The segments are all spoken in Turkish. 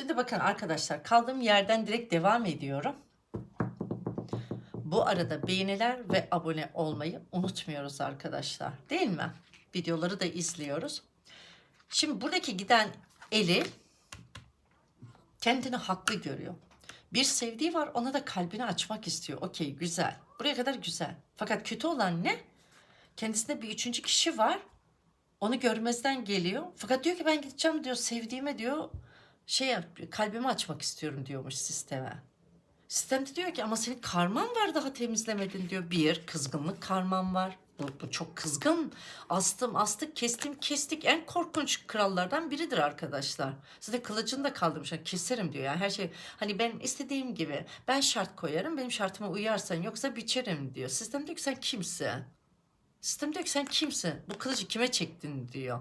Şimdi bakın arkadaşlar kaldığım yerden direkt devam ediyorum. Bu arada beğeniler ve abone olmayı unutmuyoruz arkadaşlar. Değil mi? Videoları da izliyoruz. Şimdi buradaki giden eli kendini haklı görüyor. Bir sevdiği var ona da kalbini açmak istiyor. Okey güzel. Buraya kadar güzel. Fakat kötü olan ne? Kendisinde bir üçüncü kişi var. Onu görmezden geliyor. Fakat diyor ki ben gideceğim diyor sevdiğime diyor şey kalbimi açmak istiyorum diyormuş sisteme. Sistem de diyor ki ama senin karman var daha temizlemedin diyor. Bir kızgınlık karman var. Bu, bu çok kızgın. Astım astık kestim kestik en korkunç krallardan biridir arkadaşlar. Size kılıcını da kaldırmışlar keserim diyor. Yani her şey hani benim istediğim gibi ben şart koyarım benim şartıma uyarsan yoksa biçerim diyor. Sistem diyor ki sen kimsin? Sistem diyor ki sen kimsin? Bu kılıcı kime çektin diyor.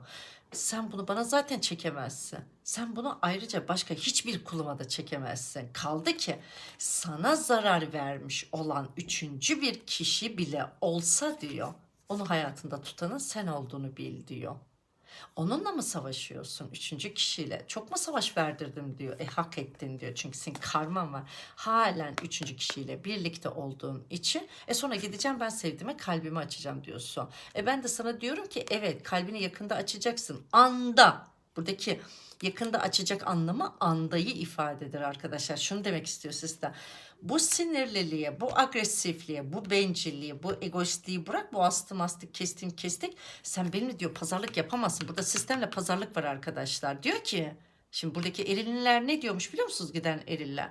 Sen bunu bana zaten çekemezsin. Sen bunu ayrıca başka hiçbir kuluma da çekemezsin. Kaldı ki sana zarar vermiş olan üçüncü bir kişi bile olsa diyor. Onu hayatında tutanın sen olduğunu bil diyor. Onunla mı savaşıyorsun üçüncü kişiyle? Çok mu savaş verdirdim diyor. E hak ettin diyor. Çünkü senin karman var. Halen üçüncü kişiyle birlikte olduğun için. E sonra gideceğim ben sevdiğime kalbimi açacağım diyorsun. E ben de sana diyorum ki evet kalbini yakında açacaksın. Anda. Buradaki yakında açacak anlamı andayı ifade eder arkadaşlar. Şunu demek istiyor sizden. Bu sinirliliğe, bu agresifliğe, bu bencilliğe, bu egoistliği bırak. Bu astım astık, kestim kestik. Sen benimle diyor pazarlık yapamazsın. Burada sistemle pazarlık var arkadaşlar. Diyor ki şimdi buradaki eriller ne diyormuş biliyor musunuz giden eriller?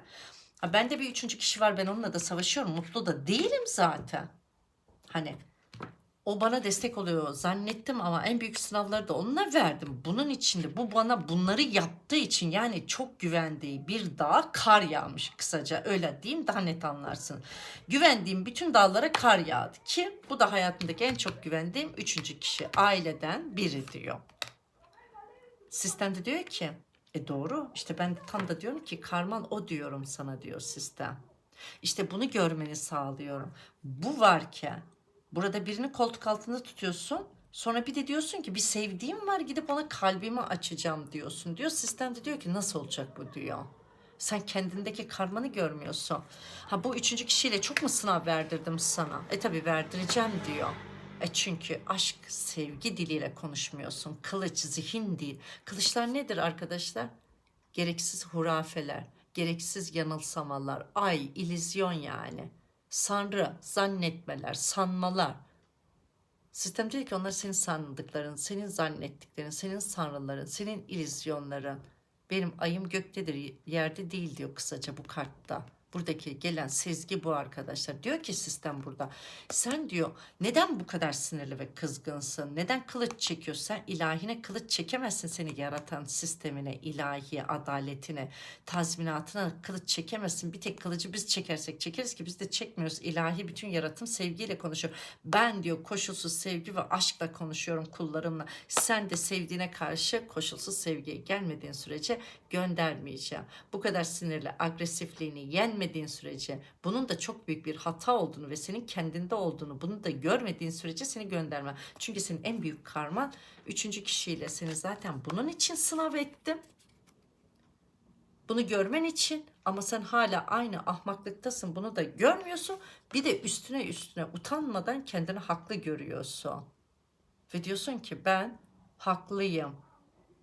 Ha, bende bir üçüncü kişi var ben onunla da savaşıyorum. Mutlu da değilim zaten. Hani o bana destek oluyor zannettim ama en büyük sınavları da onunla verdim. Bunun içinde bu bana bunları yaptığı için yani çok güvendiği bir dağa kar yağmış kısaca öyle diyeyim daha net anlarsın. Güvendiğim bütün dağlara kar yağdı ki bu da hayatımdaki en çok güvendiğim üçüncü kişi aileden biri diyor. Sistem de diyor ki e doğru işte ben tam da diyorum ki karman o diyorum sana diyor sistem. İşte bunu görmeni sağlıyorum. Bu varken burada birini koltuk altında tutuyorsun. Sonra bir de diyorsun ki bir sevdiğim var gidip ona kalbimi açacağım diyorsun diyor. Sistem de diyor ki nasıl olacak bu diyor. Sen kendindeki karmanı görmüyorsun. Ha bu üçüncü kişiyle çok mu sınav verdirdim sana? E tabi verdireceğim diyor. E çünkü aşk sevgi diliyle konuşmuyorsun. Kılıç zihin değil. Kılıçlar nedir arkadaşlar? Gereksiz hurafeler, gereksiz yanılsamalar, ay, ilizyon yani. Sanrı, zannetmeler, sanmalar. Sistem diyor ki onlar senin sandıkların, senin zannettiklerin, senin sanrıların, senin ilizyonların. Benim ayım göktedir, yerde değil diyor kısaca bu kartta. Buradaki gelen sezgi bu arkadaşlar. Diyor ki sistem burada. Sen diyor neden bu kadar sinirli ve kızgınsın? Neden kılıç çekiyorsun? Sen ilahine kılıç çekemezsin seni yaratan sistemine, ilahi adaletine, tazminatına kılıç çekemezsin. Bir tek kılıcı biz çekersek çekeriz ki biz de çekmiyoruz. İlahi bütün yaratım sevgiyle konuşuyor. Ben diyor koşulsuz sevgi ve aşkla konuşuyorum kullarımla. Sen de sevdiğine karşı koşulsuz sevgiye gelmediğin sürece göndermeyeceğim. Bu kadar sinirli, agresifliğini yenmediğin sürece bunun da çok büyük bir hata olduğunu ve senin kendinde olduğunu bunu da görmediğin sürece seni göndermem. Çünkü senin en büyük karman üçüncü kişiyle seni zaten bunun için sınav ettim. Bunu görmen için ama sen hala aynı ahmaklıktasın bunu da görmüyorsun. Bir de üstüne üstüne utanmadan kendini haklı görüyorsun. Ve diyorsun ki ben haklıyım.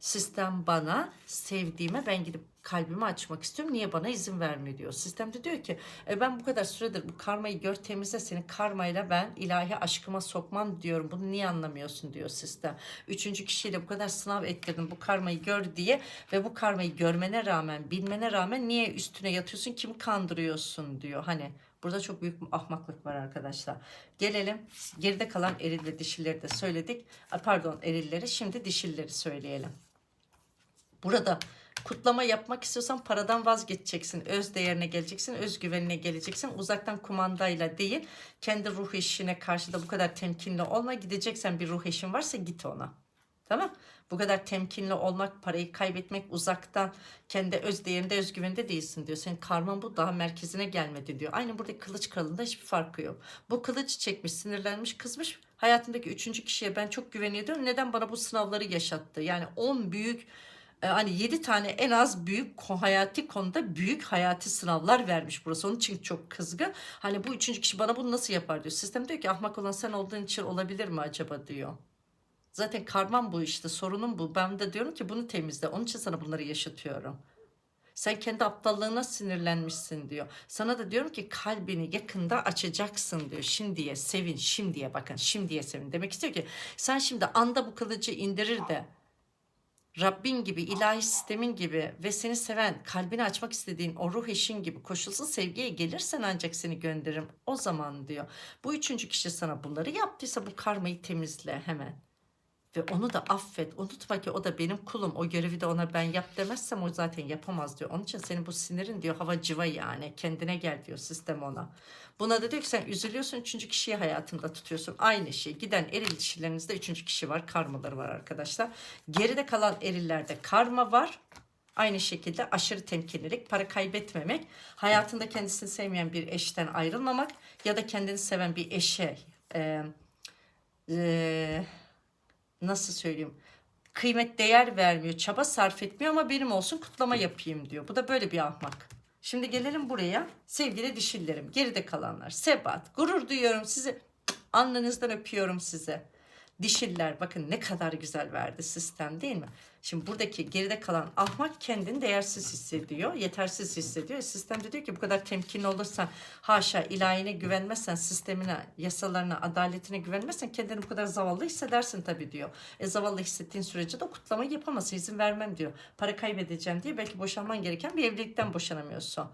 Sistem bana sevdiğime ben gidip kalbimi açmak istiyorum. Niye bana izin vermiyor diyor. Sistem de diyor ki e ben bu kadar süredir bu karmayı gör temizle seni karmayla ben ilahi aşkıma sokmam diyorum. Bunu niye anlamıyorsun diyor sistem. Üçüncü kişiyle bu kadar sınav ettirdim bu karmayı gör diye ve bu karmayı görmene rağmen bilmene rağmen niye üstüne yatıyorsun kimi kandırıyorsun diyor. Hani Burada çok büyük bir ahmaklık var arkadaşlar. Gelelim geride kalan eril ve dişileri de söyledik. Pardon erilleri şimdi dişileri söyleyelim. Burada kutlama yapmak istiyorsan paradan vazgeçeceksin. Öz değerine geleceksin, özgüvenine geleceksin. Uzaktan kumandayla değil, kendi ruh eşine karşı da bu kadar temkinli olma. Gideceksen bir ruh eşin varsa git ona. Tamam? Bu kadar temkinli olmak, parayı kaybetmek uzaktan kendi öz değerinde, özgüveninde değilsin diyor. Senin karman bu daha merkezine gelmedi diyor. Aynı buradaki kılıç kralında hiçbir farkı yok. Bu kılıç çekmiş, sinirlenmiş, kızmış. Hayatındaki üçüncü kişiye ben çok güveniyordum. Neden bana bu sınavları yaşattı? Yani 10 büyük hani 7 tane en az büyük hayati konuda büyük hayati sınavlar vermiş burası. Onun için çok kızgın. Hani bu üçüncü kişi bana bunu nasıl yapar diyor. Sistem diyor ki ahmak olan sen olduğun için olabilir mi acaba diyor. Zaten karman bu işte sorunun bu. Ben de diyorum ki bunu temizle. Onun için sana bunları yaşatıyorum. Sen kendi aptallığına sinirlenmişsin diyor. Sana da diyorum ki kalbini yakında açacaksın diyor. Şimdiye sevin, şimdiye bakın, şimdiye sevin. Demek istiyor ki sen şimdi anda bu kılıcı indirir de Rabbin gibi, ilahi sistemin gibi ve seni seven, kalbini açmak istediğin o ruh eşin gibi koşulsuz sevgiye gelirsen ancak seni gönderirim. O zaman diyor. Bu üçüncü kişi sana bunları yaptıysa bu karmayı temizle hemen. Ve onu da affet. Unutma ki o da benim kulum. O görevi de ona ben yap demezsem o zaten yapamaz diyor. Onun için senin bu sinirin diyor hava civa yani. Kendine gel diyor sistem ona. Buna da diyor ki sen üzülüyorsun üçüncü kişiyi hayatında tutuyorsun. Aynı şey. Giden eril dişilerinizde üçüncü kişi var. Karmaları var arkadaşlar. Geride kalan erillerde karma var. Aynı şekilde aşırı temkinlilik, para kaybetmemek, hayatında kendisini sevmeyen bir eşten ayrılmamak ya da kendini seven bir eşe e, e, nasıl söyleyeyim kıymet değer vermiyor, çaba sarf etmiyor ama benim olsun kutlama yapayım diyor. Bu da böyle bir ahmak. Şimdi gelelim buraya. Sevgili dişillerim, geride kalanlar. Sebat, gurur duyuyorum sizi. Alnınızdan öpüyorum size. Dişiller bakın ne kadar güzel verdi sistem değil mi? Şimdi buradaki geride kalan ahmak kendini değersiz hissediyor, yetersiz hissediyor. Sistem de diyor ki bu kadar temkinli olursan, haşa ilahine güvenmezsen, sistemine, yasalarına, adaletine güvenmezsen kendini bu kadar zavallı hissedersin tabii diyor. E zavallı hissettiğin sürece de kutlamayı yapamazsın, izin vermem diyor. Para kaybedeceğim diye belki boşanman gereken bir evlilikten boşanamıyorsun.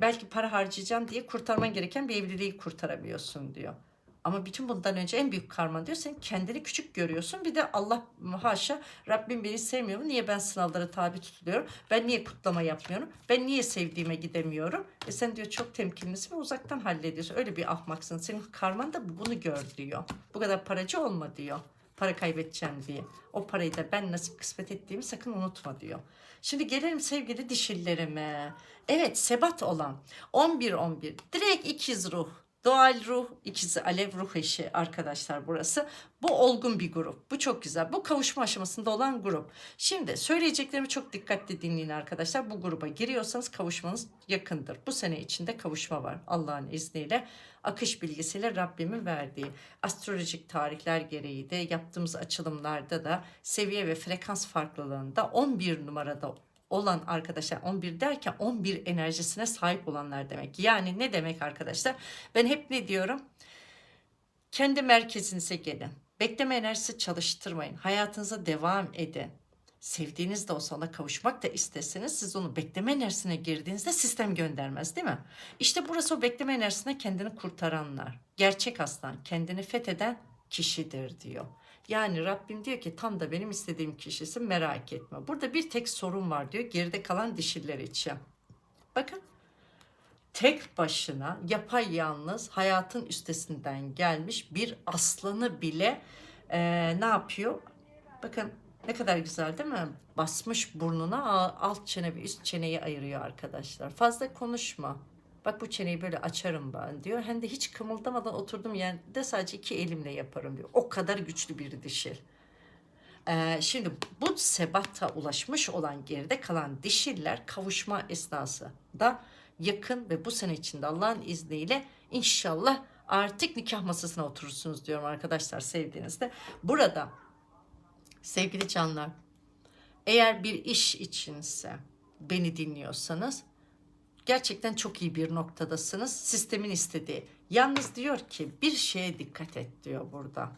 Belki para harcayacağım diye kurtarman gereken bir evliliği kurtaramıyorsun diyor. Ama bütün bundan önce en büyük karma diyor sen kendini küçük görüyorsun. Bir de Allah haşa Rabbim beni sevmiyor mu? Niye ben sınavlara tabi tutuluyorum? Ben niye kutlama yapmıyorum? Ben niye sevdiğime gidemiyorum? E sen diyor çok temkinlisin ve uzaktan hallediyorsun. Öyle bir ahmaksın. Senin karman da bunu gör diyor. Bu kadar paracı olma diyor. Para kaybedeceğim diye. O parayı da ben nasip kısmet ettiğimi sakın unutma diyor. Şimdi gelelim sevgili dişillerime. Evet sebat olan 11-11 direkt ikiz ruh. Doğal ruh, ikisi alev ruh eşi arkadaşlar burası. Bu olgun bir grup. Bu çok güzel. Bu kavuşma aşamasında olan grup. Şimdi söyleyeceklerimi çok dikkatli dinleyin arkadaşlar. Bu gruba giriyorsanız kavuşmanız yakındır. Bu sene içinde kavuşma var Allah'ın izniyle. Akış bilgisiyle Rabbimin verdiği astrolojik tarihler gereği de yaptığımız açılımlarda da seviye ve frekans farklılığında 11 numarada olan arkadaşlar 11 derken 11 enerjisine sahip olanlar demek. Yani ne demek arkadaşlar? Ben hep ne diyorum? Kendi merkezinize gelin. Bekleme enerjisi çalıştırmayın. Hayatınıza devam edin. Sevdiğiniz de olsa ona kavuşmak da isteseniz siz onu bekleme enerjisine girdiğinizde sistem göndermez değil mi? İşte burası o bekleme enerjisine kendini kurtaranlar. Gerçek aslan kendini fetheden kişidir diyor. Yani Rabbim diyor ki tam da benim istediğim kişisin merak etme. Burada bir tek sorun var diyor geride kalan dişiler için. Bakın tek başına yapay yalnız hayatın üstesinden gelmiş bir aslanı bile eee, ne yapıyor? Bakın ne kadar güzel değil mi? Basmış burnuna alt çene ve üst çeneyi ayırıyor arkadaşlar. Fazla konuşma. Bak bu çeneyi böyle açarım ben diyor. Hem de hiç kımıldamadan oturdum yerde sadece iki elimle yaparım diyor. O kadar güçlü bir dişil. Ee, şimdi bu sebata ulaşmış olan geride kalan dişiller kavuşma esnasında yakın ve bu sene içinde Allah'ın izniyle inşallah artık nikah masasına oturursunuz diyorum arkadaşlar sevdiğinizde. Burada sevgili canlar eğer bir iş içinse beni dinliyorsanız gerçekten çok iyi bir noktadasınız. Sistemin istediği. Yalnız diyor ki bir şeye dikkat et diyor burada.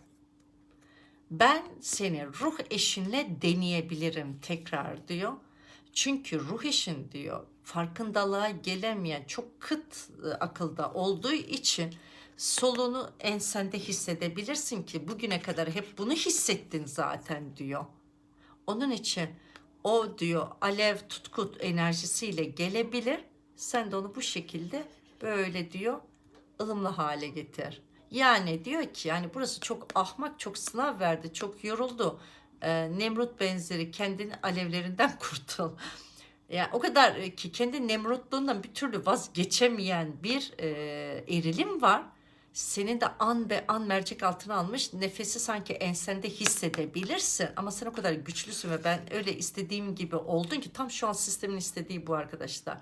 Ben seni ruh eşinle deneyebilirim tekrar diyor. Çünkü ruh eşin diyor farkındalığa gelemeyen çok kıt e, akılda olduğu için solunu ensende hissedebilirsin ki bugüne kadar hep bunu hissettin zaten diyor. Onun için o diyor alev tutkut enerjisiyle gelebilir. Sen de onu bu şekilde böyle diyor ılımlı hale getir. Yani diyor ki yani burası çok ahmak çok sınav verdi çok yoruldu. Ee, Nemrut benzeri kendini alevlerinden kurtul. Yani o kadar ki kendi Nemrutluğundan bir türlü vazgeçemeyen bir e, erilim var. senin de an be an mercek altına almış nefesi sanki ensende hissedebilirsin ama sen o kadar güçlüsün ve ben öyle istediğim gibi oldun ki tam şu an sistemin istediği bu arkadaşlar.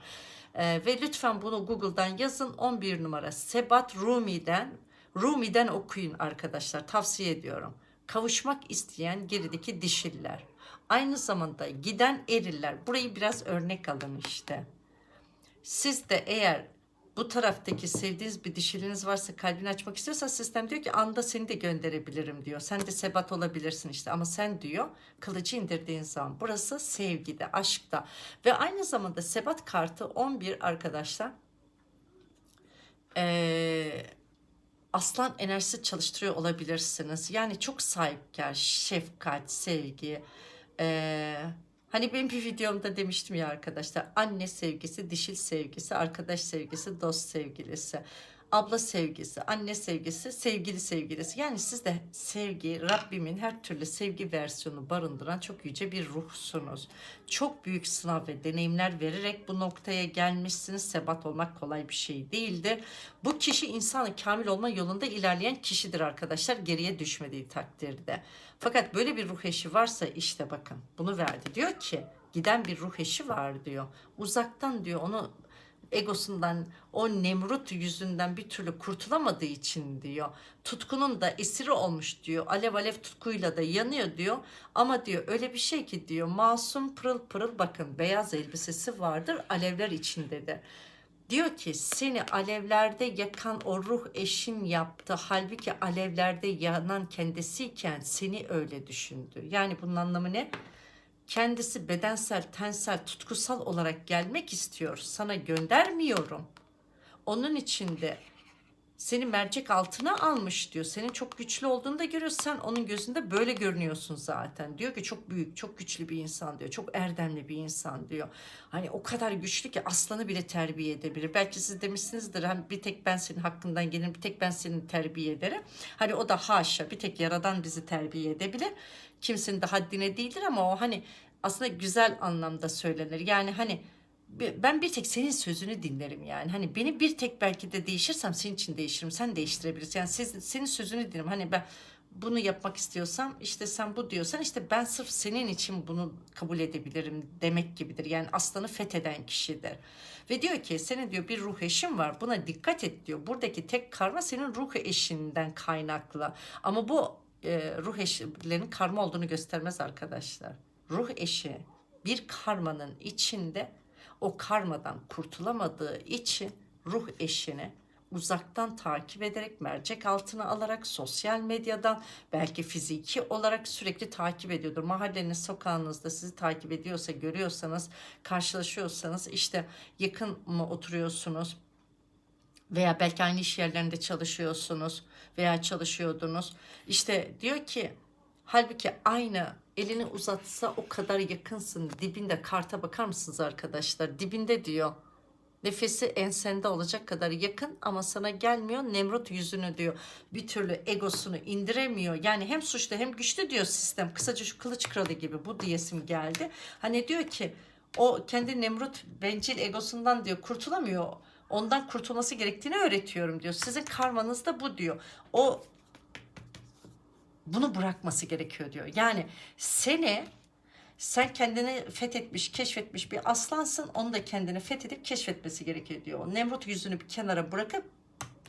Ee, ve lütfen bunu Google'dan yazın 11 numara Sebat Rumi'den Rumi'den okuyun arkadaşlar tavsiye ediyorum. Kavuşmak isteyen gerideki dişiller. Aynı zamanda giden eriller. Burayı biraz örnek alın işte. Siz de eğer bu taraftaki sevdiğiniz bir dişiliniz varsa kalbini açmak istiyorsa sistem diyor ki anda seni de gönderebilirim diyor. Sen de sebat olabilirsin işte ama sen diyor kılıcı indirdiğin zaman burası sevgide, aşkta ve aynı zamanda sebat kartı 11 arkadaşlar ee, aslan enerjisi çalıştırıyor olabilirsiniz. Yani çok sahipkar, şefkat, sevgi. Ee, hani benim bir videomda demiştim ya arkadaşlar. Anne sevgisi, dişil sevgisi, arkadaş sevgisi, dost sevgilisi. Abla sevgisi, anne sevgisi, sevgili sevgilisi. Yani siz de sevgi, Rabbimin her türlü sevgi versiyonu barındıran çok yüce bir ruhsunuz. Çok büyük sınav ve deneyimler vererek bu noktaya gelmişsiniz. Sebat olmak kolay bir şey değildir. Bu kişi insanı kamil olma yolunda ilerleyen kişidir arkadaşlar. Geriye düşmediği takdirde. Fakat böyle bir ruh eşi varsa işte bakın bunu verdi. Diyor ki giden bir ruh eşi var diyor. Uzaktan diyor onu egosundan o Nemrut yüzünden bir türlü kurtulamadığı için diyor. Tutkunun da esiri olmuş diyor. Alev alev tutkuyla da yanıyor diyor. Ama diyor öyle bir şey ki diyor masum pırıl pırıl bakın beyaz elbisesi vardır alevler içindedir. Diyor ki seni alevlerde yakan o ruh eşin yaptı. Halbuki alevlerde yanan kendisiyken seni öyle düşündü. Yani bunun anlamı ne? Kendisi bedensel, tensel, tutkusal olarak gelmek istiyor. Sana göndermiyorum. Onun için de seni mercek altına almış diyor. Senin çok güçlü olduğunu da görüyor. Sen onun gözünde böyle görünüyorsun zaten. Diyor ki çok büyük, çok güçlü bir insan diyor. Çok erdemli bir insan diyor. Hani o kadar güçlü ki aslanı bile terbiye edebilir. Belki siz demişsinizdir hani bir tek ben senin hakkından gelirim, bir tek ben seni terbiye ederim. Hani o da haşa bir tek yaradan bizi terbiye edebilir. Kimsenin de haddine değildir ama o hani aslında güzel anlamda söylenir. Yani hani ben bir tek senin sözünü dinlerim yani. Hani beni bir tek belki de değişirsem senin için değişirim. Sen değiştirebilirsin. Yani siz, senin sözünü dinlerim. Hani ben bunu yapmak istiyorsam işte sen bu diyorsan işte ben sırf senin için bunu kabul edebilirim demek gibidir. Yani aslanı fetheden kişidir. Ve diyor ki senin diyor bir ruh eşin var buna dikkat et diyor. Buradaki tek karma senin ruh eşinden kaynaklı. Ama bu e, ruh eşlerinin karma olduğunu göstermez arkadaşlar. Ruh eşi bir karmanın içinde o karmadan kurtulamadığı için ruh eşini uzaktan takip ederek mercek altına alarak sosyal medyadan belki fiziki olarak sürekli takip ediyordur. Mahalleniz, sokağınızda sizi takip ediyorsa, görüyorsanız, karşılaşıyorsanız işte yakın mı oturuyorsunuz? Veya belki aynı iş yerlerinde çalışıyorsunuz veya çalışıyordunuz. İşte diyor ki halbuki aynı elini uzatsa o kadar yakınsın. Dibinde karta bakar mısınız arkadaşlar? Dibinde diyor. Nefesi ensende olacak kadar yakın ama sana gelmiyor. Nemrut yüzünü diyor. Bir türlü egosunu indiremiyor. Yani hem suçlu hem güçlü diyor sistem. Kısaca şu kılıç kralı gibi bu diyesim geldi. Hani diyor ki o kendi Nemrut bencil egosundan diyor kurtulamıyor. Ondan kurtulması gerektiğini öğretiyorum diyor. Sizin karmanız da bu diyor. O bunu bırakması gerekiyor diyor. Yani seni sen kendini fethetmiş, keşfetmiş bir aslansın. Onu da kendini fethedip keşfetmesi gerekiyor diyor. Nemrut yüzünü bir kenara bırakıp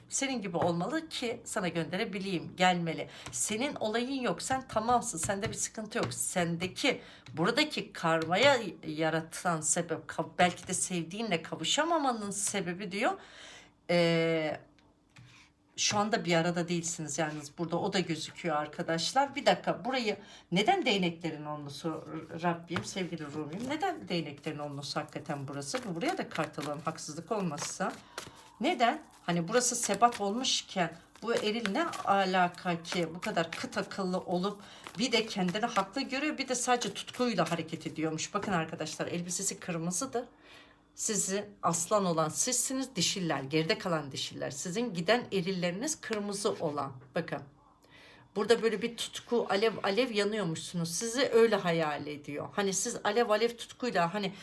senin gibi olmalı ki sana gönderebileyim, gelmeli. Senin olayın yok, sen tamamsın, sende bir sıkıntı yok. Sendeki, buradaki karmaya yaratan sebep, belki de sevdiğinle kavuşamamanın sebebi diyor. Eee şu anda bir arada değilsiniz yalnız burada o da gözüküyor arkadaşlar. Bir dakika burayı neden değneklerin onlusu Rabbim sevgili Rumim neden değneklerin onlusu hakikaten burası? Buraya da kart alalım haksızlık olmazsa. Neden? Hani burası sebat olmuşken bu eril ne alaka ki bu kadar kıt akıllı olup bir de kendini haklı görüyor bir de sadece tutkuyla hareket ediyormuş. Bakın arkadaşlar elbisesi kırmızıdır. Sizi aslan olan sizsiniz dişiller, geride kalan dişiller. Sizin giden erilleriniz kırmızı olan. Bakın. Burada böyle bir tutku, alev alev yanıyormuşsunuz. Sizi öyle hayal ediyor. Hani siz alev alev tutkuyla hani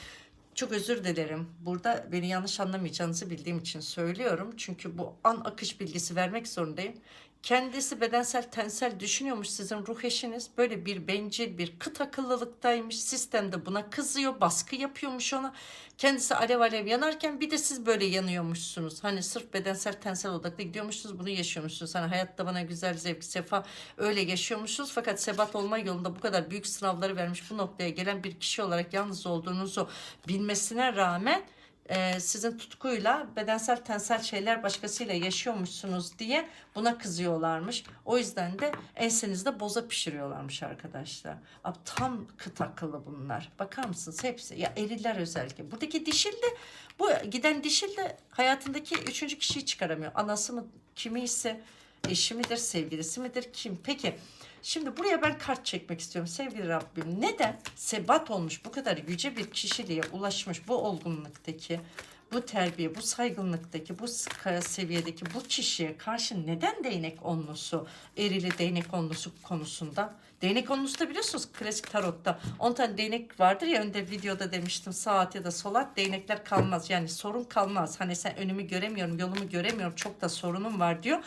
Çok özür dilerim. Burada beni yanlış anlamayacağınızı bildiğim için söylüyorum. Çünkü bu an akış bilgisi vermek zorundayım. Kendisi bedensel tensel düşünüyormuş sizin ruh eşiniz. Böyle bir bencil bir kıt akıllılıktaymış. Sistem de buna kızıyor. Baskı yapıyormuş ona. Kendisi alev alev yanarken bir de siz böyle yanıyormuşsunuz. Hani sırf bedensel tensel odaklı gidiyormuşsunuz. Bunu yaşıyormuşsunuz. Hani hayatta bana güzel zevk sefa öyle yaşıyormuşsunuz. Fakat sebat olma yolunda bu kadar büyük sınavları vermiş bu noktaya gelen bir kişi olarak yalnız olduğunuzu bilmesine rağmen e, sizin tutkuyla bedensel tensel şeyler başkasıyla yaşıyormuşsunuz diye buna kızıyorlarmış. O yüzden de ensenizde boza pişiriyorlarmış arkadaşlar. Abi tam kıt akıllı bunlar. Bakar mısınız hepsi? Ya eriller özellikle. Buradaki dişil de bu giden dişil de hayatındaki üçüncü kişiyi çıkaramıyor. Anası mı kimi ise eşi midir, sevgilisi midir, kim? Peki Şimdi buraya ben kart çekmek istiyorum sevgili Rabbim. Neden? Sebat olmuş bu kadar yüce bir kişiliğe ulaşmış bu olgunluktaki, bu terbiye, bu saygınlıktaki, bu seviyedeki bu kişiye karşı neden değnek onlusu, erili değnek onlusu konusunda? Değnek onlusu da biliyorsunuz klasik tarotta 10 tane değnek vardır ya önde videoda demiştim saat ya da solat değnekler kalmaz. Yani sorun kalmaz. Hani sen önümü göremiyorum, yolumu göremiyorum çok da sorunum var diyor.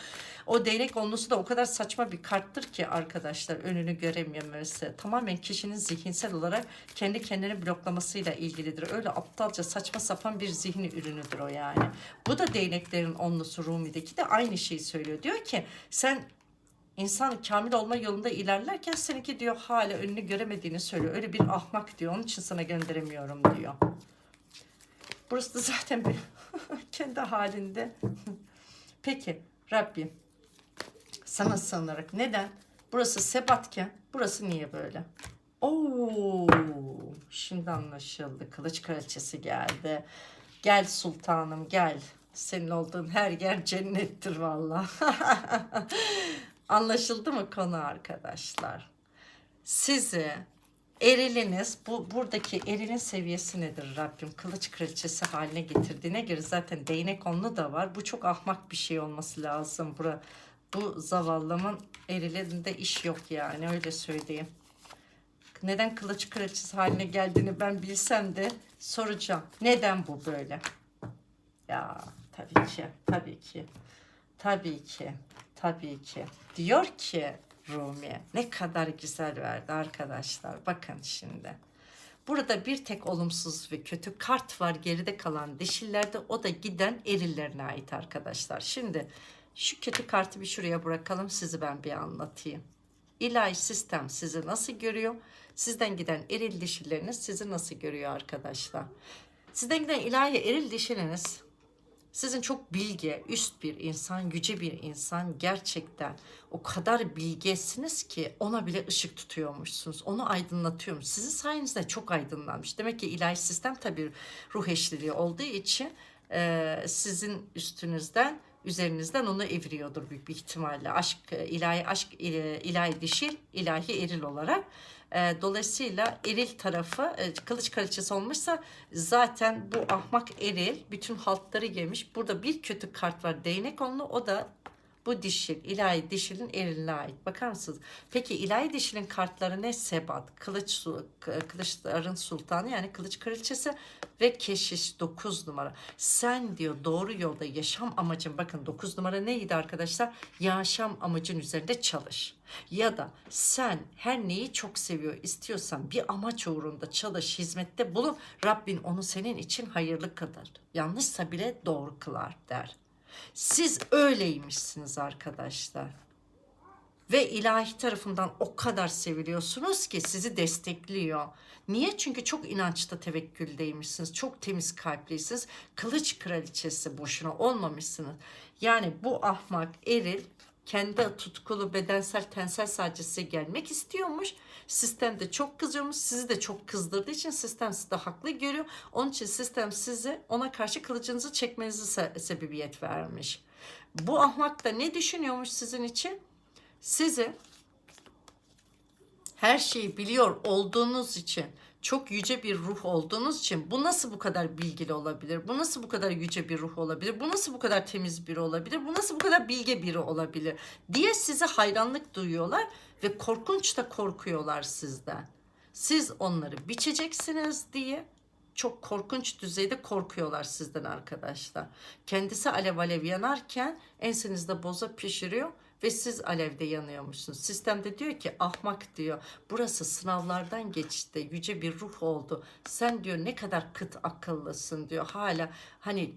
O değnek onlusu da o kadar saçma bir karttır ki arkadaşlar önünü görememesi. Tamamen kişinin zihinsel olarak kendi kendini bloklamasıyla ilgilidir. Öyle aptalca saçma sapan bir zihni ürünüdür o yani. Bu da değneklerin onlusu Rumi'deki de aynı şeyi söylüyor. Diyor ki sen insan kamil olma yolunda ilerlerken seninki diyor hala önünü göremediğini söylüyor. Öyle bir ahmak diyor. Onun için sana gönderemiyorum diyor. Burası da zaten bir kendi halinde. Peki Rabbim sana sığınarak neden? Burası sebatken burası niye böyle? Oo, şimdi anlaşıldı. Kılıç kraliçesi geldi. Gel sultanım gel. Senin olduğun her yer cennettir valla. Anlaşıldı mı konu arkadaşlar? Sizi eriliniz bu buradaki erilin seviyesi nedir Rabbim? Kılıç kraliçesi haline getirdiğine göre zaten değnek onlu da var. Bu çok ahmak bir şey olması lazım. Bura, bu zavallımın erilinde iş yok yani öyle söyleyeyim. Neden kılıç kraliçesi haline geldiğini ben bilsem de soracağım. Neden bu böyle? Ya tabii ki, tabii ki, tabii ki, tabii ki. Diyor ki Rumi ne kadar güzel verdi arkadaşlar. Bakın şimdi. Burada bir tek olumsuz ve kötü kart var geride kalan dişillerde o da giden erillerine ait arkadaşlar. Şimdi şu kötü kartı bir şuraya bırakalım sizi ben bir anlatayım. İlahi sistem sizi nasıl görüyor? Sizden giden eril dişileriniz sizi nasıl görüyor arkadaşlar? Sizden giden ilahi eril dişiliniz sizin çok bilge, üst bir insan, yüce bir insan gerçekten o kadar bilgesiniz ki ona bile ışık tutuyormuşsunuz. Onu aydınlatıyormuş. Sizin sayenizde çok aydınlanmış. Demek ki ilahi sistem tabii ruh eşliliği olduğu için sizin üstünüzden üzerinizden onu eviriyordur büyük bir ihtimalle. Aşk, e, ilahi aşk, e, ilahi dişil, ilahi eril olarak. E, Dolayısıyla eril tarafı kılıç kraliçesi olmuşsa zaten bu ahmak eril bütün haltları yemiş. Burada bir kötü kart var değnek onlu o da bu dişil, ilahi dişilin eriline ait. Bakar mısınız? Peki ilahi dişilin kartları ne? Sebat, kılıç, kılıçların sultanı yani kılıç kraliçesi ve keşiş 9 numara. Sen diyor doğru yolda yaşam amacın bakın 9 numara neydi arkadaşlar? Yaşam amacın üzerinde çalış. Ya da sen her neyi çok seviyor istiyorsan bir amaç uğrunda çalış, hizmette bulun. Rabbin onu senin için hayırlı kılar. Yanlışsa bile doğru kılar der. Siz öyleymişsiniz arkadaşlar. Ve ilahi tarafından o kadar seviliyorsunuz ki sizi destekliyor. Niye? Çünkü çok inançta tevekküldeymişsiniz. Çok temiz kalplisiniz. Kılıç kraliçesi boşuna olmamışsınız. Yani bu ahmak eril kendi tutkulu bedensel tensel sadece size gelmek istiyormuş. Sistem de çok kızıyormuş. Sizi de çok kızdırdığı için sistem sizi de haklı görüyor. Onun için sistem sizi ona karşı kılıcınızı çekmenizi se- sebebiyet vermiş. Bu ahmak da ne düşünüyormuş sizin için? Sizi her şeyi biliyor olduğunuz için çok yüce bir ruh olduğunuz için bu nasıl bu kadar bilgili olabilir? Bu nasıl bu kadar yüce bir ruh olabilir? Bu nasıl bu kadar temiz biri olabilir? Bu nasıl bu kadar bilge biri olabilir? diye size hayranlık duyuyorlar ve korkunç da korkuyorlar sizden. Siz onları biçeceksiniz diye çok korkunç düzeyde korkuyorlar sizden arkadaşlar. Kendisi alev alev yanarken ensenizde boza pişiriyor ve siz alevde yanıyormuşsunuz. Sistemde diyor ki ahmak diyor. Burası sınavlardan geçti. Yüce bir ruh oldu. Sen diyor ne kadar kıt akıllısın diyor. Hala hani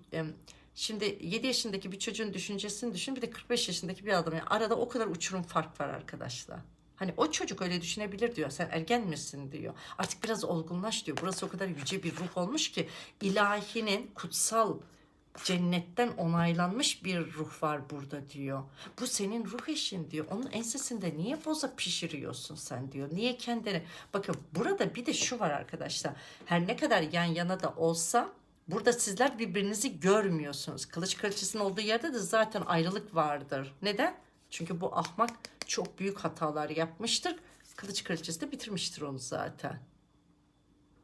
Şimdi 7 yaşındaki bir çocuğun düşüncesini düşün bir de 45 yaşındaki bir adam. Yani arada o kadar uçurum fark var arkadaşlar. Hani o çocuk öyle düşünebilir diyor. Sen ergen misin diyor. Artık biraz olgunlaş diyor. Burası o kadar yüce bir ruh olmuş ki ilahinin kutsal cennetten onaylanmış bir ruh var burada diyor. Bu senin ruh eşin diyor. Onun ensesinde niye boza pişiriyorsun sen diyor. Niye kendini... Bakın burada bir de şu var arkadaşlar. Her ne kadar yan yana da olsa burada sizler birbirinizi görmüyorsunuz. Kılıç kraliçesinin olduğu yerde de zaten ayrılık vardır. Neden? Çünkü bu ahmak çok büyük hatalar yapmıştır. Kılıç kraliçesi de bitirmiştir onu zaten.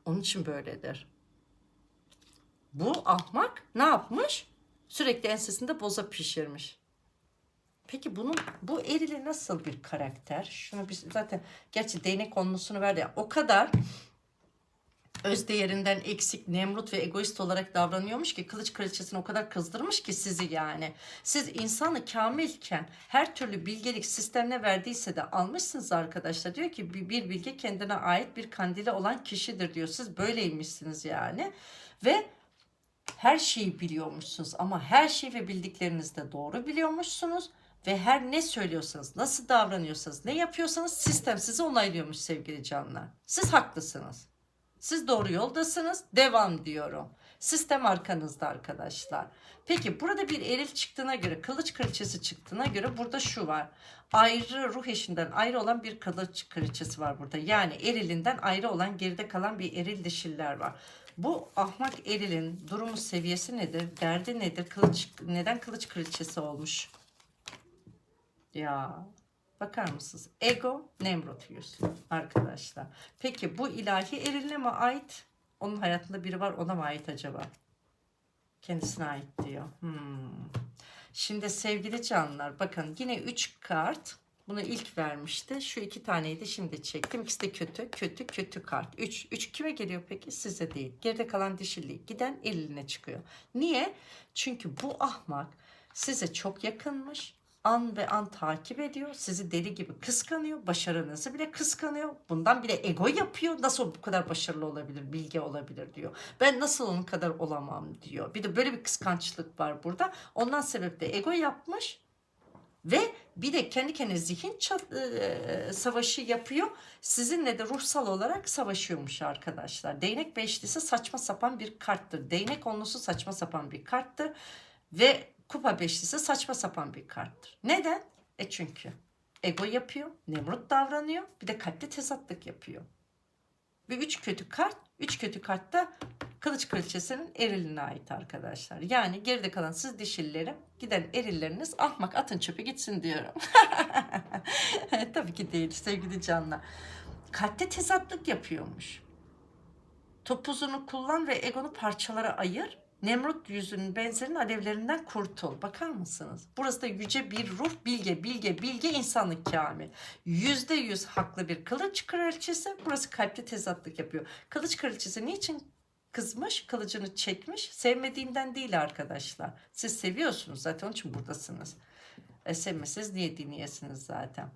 Onun için böyledir. Bu ahmak ne yapmış? Sürekli ensesinde boza pişirmiş. Peki bunun bu erili nasıl bir karakter? Şunu biz zaten gerçi değnek konusunu verdi ya. O kadar öz değerinden eksik, nemrut ve egoist olarak davranıyormuş ki kılıç kraliçesini o kadar kızdırmış ki sizi yani. Siz insanı kamilken her türlü bilgelik sistemine verdiyse de almışsınız arkadaşlar. Diyor ki bir bilge kendine ait bir kandili olan kişidir diyor. Siz böyleymişsiniz yani. Ve her şeyi biliyormuşsunuz ama her şeyi ve bildiklerinizi de doğru biliyormuşsunuz ve her ne söylüyorsanız, nasıl davranıyorsanız, ne yapıyorsanız sistem sizi onaylıyormuş sevgili canlar. Siz haklısınız. Siz doğru yoldasınız. Devam diyorum. Sistem arkanızda arkadaşlar. Peki burada bir eril çıktığına göre, kılıç kraliçesi çıktığına göre burada şu var. Ayrı ruh eşinden ayrı olan bir kılıç kraliçesi var burada. Yani erilinden ayrı olan geride kalan bir eril dişiller var. Bu ahmak erilin durumu seviyesi nedir? Derdi nedir? Kılıç, neden kılıç kraliçesi olmuş? Ya bakar mısınız? Ego Nemrut yüz arkadaşlar. Peki bu ilahi eriline mi ait? Onun hayatında biri var ona mı ait acaba? Kendisine ait diyor. Hmm. Şimdi sevgili canlılar bakın yine 3 kart. Bunu ilk vermişti. Şu iki taneydi şimdi çektim. İkisi de kötü. Kötü kötü kart. 3. 3 kime geliyor peki? Size değil. Geride kalan dişiliği. Giden eline çıkıyor. Niye? Çünkü bu ahmak size çok yakınmış. An ve an takip ediyor. Sizi deli gibi kıskanıyor. Başarınızı bile kıskanıyor. Bundan bile ego yapıyor. Nasıl bu kadar başarılı olabilir, bilge olabilir diyor. Ben nasıl onun kadar olamam diyor. Bir de böyle bir kıskançlık var burada. Ondan sebep de ego yapmış. Ve bir de kendi kendine zihin çat- e, savaşı yapıyor. Sizinle de ruhsal olarak savaşıyormuş arkadaşlar. Değnek beşlisi saçma sapan bir karttır. Değnek onlusu saçma sapan bir karttır. Ve kupa beşlisi saçma sapan bir karttır. Neden? E çünkü ego yapıyor, nemrut davranıyor, bir de kalpte tezatlık yapıyor. Ve üç kötü kart, üç kötü kart da Kılıç Kraliçesi'nin eriline ait arkadaşlar. Yani geride kalan siz dişillerim, giden erilleriniz ahmak atın çöpe gitsin diyorum. Tabii ki değil sevgili canlar. Kalpte tezatlık yapıyormuş. Topuzunu kullan ve egonu parçalara ayır. Nemrut yüzünün benzerinin alevlerinden kurtul. Bakar mısınız? Burası da yüce bir ruh, bilge, bilge, bilge insanlık kamil. Yüzde yüz haklı bir kılıç kraliçesi. Burası kalpte tezatlık yapıyor. Kılıç kraliçesi niçin kızmış, kılıcını çekmiş? Sevmediğinden değil arkadaşlar. Siz seviyorsunuz zaten onun için buradasınız. E, sevmeseniz niye dinleyesiniz zaten?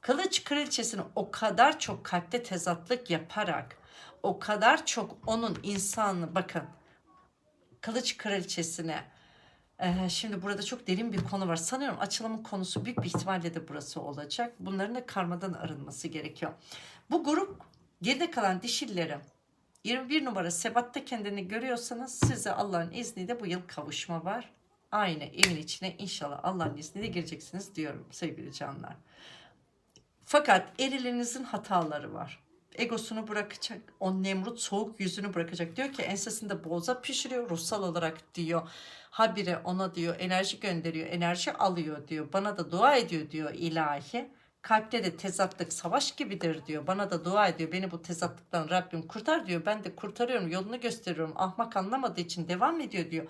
Kılıç kraliçesini o kadar çok kalpte tezatlık yaparak, o kadar çok onun insanı bakın Kılıç Kraliçesi'ne. Şimdi burada çok derin bir konu var. Sanıyorum açılımın konusu büyük bir ihtimalle de burası olacak. Bunların da karmadan arınması gerekiyor. Bu grup geride kalan dişilleri 21 numara sebatta kendini görüyorsanız size Allah'ın izniyle bu yıl kavuşma var. Aynı evin içine inşallah Allah'ın izniyle gireceksiniz diyorum sevgili canlar. Fakat erilinizin hataları var egosunu bırakacak. O Nemrut soğuk yüzünü bırakacak. Diyor ki ensesinde boza pişiriyor ruhsal olarak diyor. Habire ona diyor enerji gönderiyor, enerji alıyor diyor. Bana da dua ediyor diyor ilahi. Kalpte de tezatlık savaş gibidir diyor. Bana da dua ediyor. Beni bu tezatlıktan Rabbim kurtar diyor. Ben de kurtarıyorum. Yolunu gösteriyorum. Ahmak anlamadığı için devam ediyor diyor.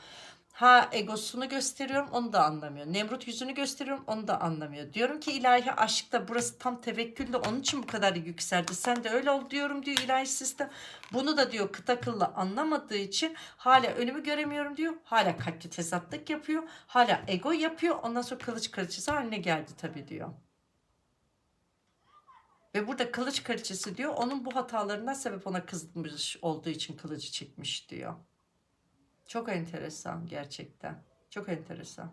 Ha egosunu gösteriyorum onu da anlamıyor. Nemrut yüzünü gösteriyorum onu da anlamıyor. Diyorum ki ilahi aşkta burası tam tevekkülle onun için bu kadar yükseldi. Sen de öyle ol diyorum diyor ilahi sistem. Bunu da diyor kıt akıllı anlamadığı için hala önümü göremiyorum diyor. Hala kalpli tezatlık yapıyor. Hala ego yapıyor. Ondan sonra kılıç kraliçesi haline geldi tabii diyor. Ve burada kılıç kraliçesi diyor onun bu hatalarından sebep ona kızmış olduğu için kılıcı çekmiş diyor. Çok enteresan gerçekten. Çok enteresan.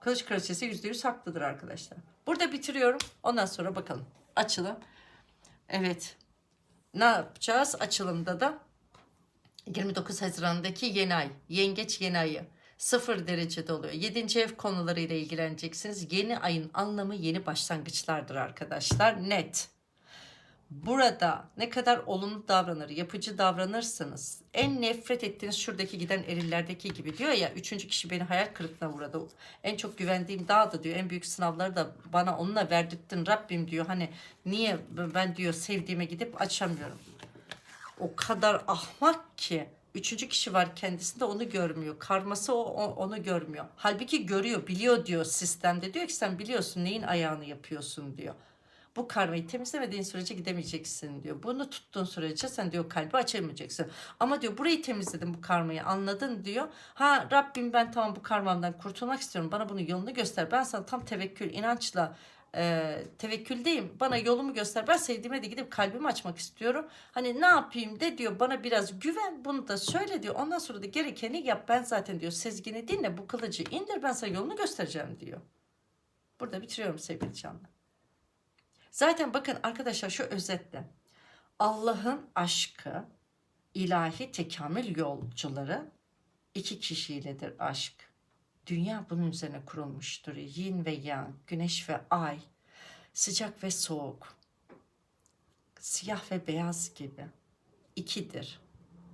Kılıç kraliçesi yüzde yüz haklıdır arkadaşlar. Burada bitiriyorum. Ondan sonra bakalım. Açılım. Evet. Ne yapacağız? Açılımda da 29 Haziran'daki yeni ay. Yengeç yeni ayı. Sıfır derecede oluyor. 7. ev konularıyla ilgileneceksiniz. Yeni ayın anlamı yeni başlangıçlardır arkadaşlar. Net. Burada ne kadar olumlu davranır, yapıcı davranırsanız en nefret ettiğiniz şuradaki giden erillerdeki gibi diyor ya üçüncü kişi beni hayal kırıklığına uğradı. En çok güvendiğim dağdı diyor. En büyük sınavları da bana onunla verdirttin Rabbim diyor. Hani niye ben diyor sevdiğime gidip açamıyorum. O kadar ahmak ki üçüncü kişi var kendisinde onu görmüyor. Karması o- onu görmüyor. Halbuki görüyor, biliyor diyor sistemde. Diyor ki sen biliyorsun neyin ayağını yapıyorsun diyor. Bu karmayı temizlemediğin sürece gidemeyeceksin diyor. Bunu tuttuğun sürece sen diyor kalbi açamayacaksın. Ama diyor burayı temizledim bu karmayı anladın diyor. Ha Rabbim ben tamam bu karmamdan kurtulmak istiyorum. Bana bunun yolunu göster. Ben sana tam tevekkül, inançla e, tevekküldeyim. Bana yolumu göster. Ben sevdiğime de gidip kalbimi açmak istiyorum. Hani ne yapayım de diyor bana biraz güven bunu da söyle diyor. Ondan sonra da gerekeni yap. Ben zaten diyor sezgini dinle bu kılıcı indir ben sana yolunu göstereceğim diyor. Burada bitiriyorum sevgili canlar. Zaten bakın arkadaşlar şu özetle. Allah'ın aşkı, ilahi tekamül yolcuları iki kişiyledir aşk. Dünya bunun üzerine kurulmuştur. Yin ve yang, güneş ve ay, sıcak ve soğuk, siyah ve beyaz gibi. İkidir.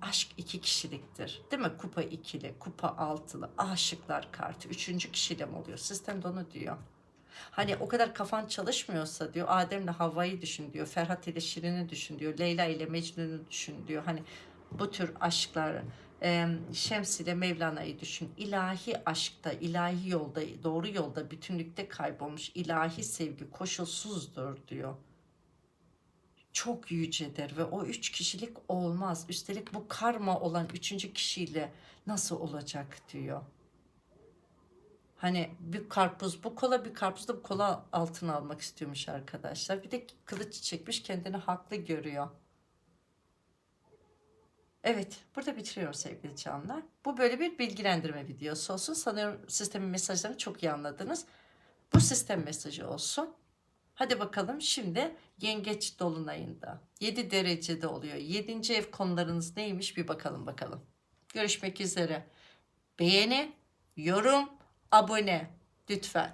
Aşk iki kişiliktir. Değil mi? Kupa ikili, kupa altılı, aşıklar kartı. Üçüncü kişiyle mi oluyor? Sistem de onu diyor. Hani o kadar kafan çalışmıyorsa diyor Adem'le Havva'yı düşün diyor. Ferhat ile Şirin'i düşün diyor. Leyla ile Mecnun'u düşün diyor. Hani bu tür aşklar e, Şems ile Mevlana'yı düşün. İlahi aşkta, ilahi yolda, doğru yolda, bütünlükte kaybolmuş ilahi sevgi koşulsuzdur diyor. Çok yücedir ve o üç kişilik olmaz. Üstelik bu karma olan üçüncü kişiyle nasıl olacak diyor. Hani bir karpuz bu kola bir karpuz da bu kola altına almak istiyormuş arkadaşlar. Bir de kılıç çekmiş kendini haklı görüyor. Evet burada bitiriyorum sevgili canlar. Bu böyle bir bilgilendirme videosu olsun. Sanıyorum sistemin mesajlarını çok iyi anladınız. Bu sistem mesajı olsun. Hadi bakalım şimdi yengeç dolunayında 7 derecede oluyor. 7. ev konularınız neymiş bir bakalım bakalım. Görüşmek üzere. Beğeni, yorum, abone lütfen.